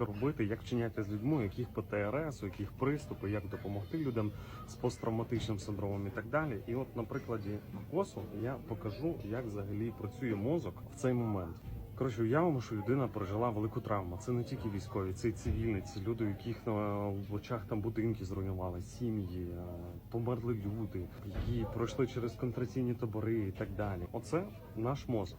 Як робити, як вчиняти з людьми, яких ПТРС, у яких приступи, як допомогти людям з посттравматичним синдромом і так далі. І от на прикладі косу я покажу, як взагалі працює мозок в цей момент. Коротше, уявимо, що людина пережила велику травму. Це не тільки військові, це і цивільні, це люди, у яких на в очах там будинки зруйнували, сім'ї, е, померли люди, які пройшли через контраційні табори і так далі. Оце наш мозок.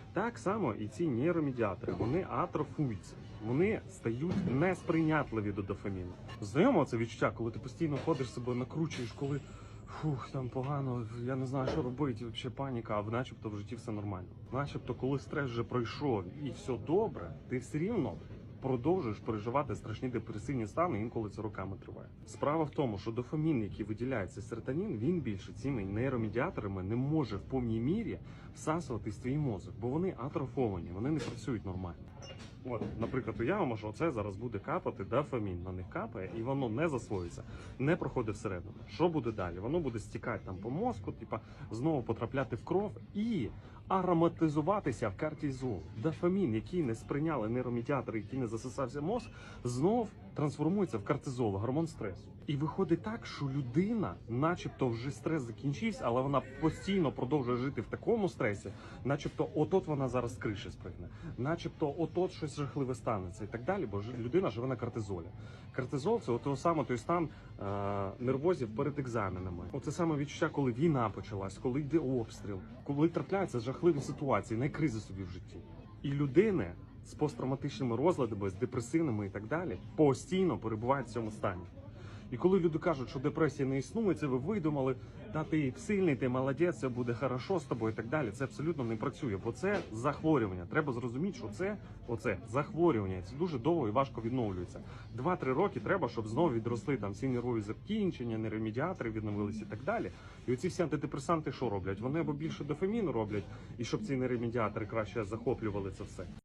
Так само і ці нейромедіатори, вони атрофуються, вони стають несприйнятливі до дофаміну. Знайомо це відчуття, коли ти постійно ходиш себе, накручуєш, коли фух, там погано, я не знаю, що робити, взагалі паніка, а начебто в житті все нормально. Начебто, коли стрес вже пройшов і все добре, ти все рівно продовжуєш переживати страшні депресивні стани, інколи це роками триває. Справа в тому, що дофамін, який виділяється серотонін, він більше цими нейромедіаторами не може в повній мірі всасуватись твій мозок, бо вони атрофовані, вони не працюють нормально. От, наприклад, уявимо, що це зараз буде капати дофамін, на них капає, і воно не засвоюється, не проходить всередину. Що буде далі? Воно буде стікати там по мозку, типа знову потрапляти в кров і ароматизуватися в картізол. Дофамін, який не сприйняли нейромедіатори, який не засисався мозк, знов трансформується в кортизол, гормон стресу. І виходить так, що людина, начебто, вже стрес закінчився, але вона постійно продовжує жити в такому стресі, начебто, отот вона зараз криші спригне, начебто, отот щось жахливе станеться і так далі, бо людина живе на кортизолі. Кортизол це от саме той стан е, нервозів перед екзаменами. Оце саме відчуття, коли війна почалась, коли йде обстріл, коли трапляються жахливі ситуації, найкризи собі в житті. І людини з посттравматичними розладами, з депресивними і так далі, постійно перебувають в цьому стані. І коли люди кажуть, що депресія не існує, це ви видумали, та ти сильний, ти молодець, все буде хорошо з тобою і так далі. Це абсолютно не працює, бо це захворювання. Треба зрозуміти, що це оце захворювання. Це дуже довго і важко відновлюється. Два-три роки треба, щоб знову відросли там всі нервові закінчення, нейромедіатори відновилися і так далі. І оці всі антидепресанти що роблять? Вони або більше дофаміну роблять, і щоб ці нейромедіатори краще захоплювали це все.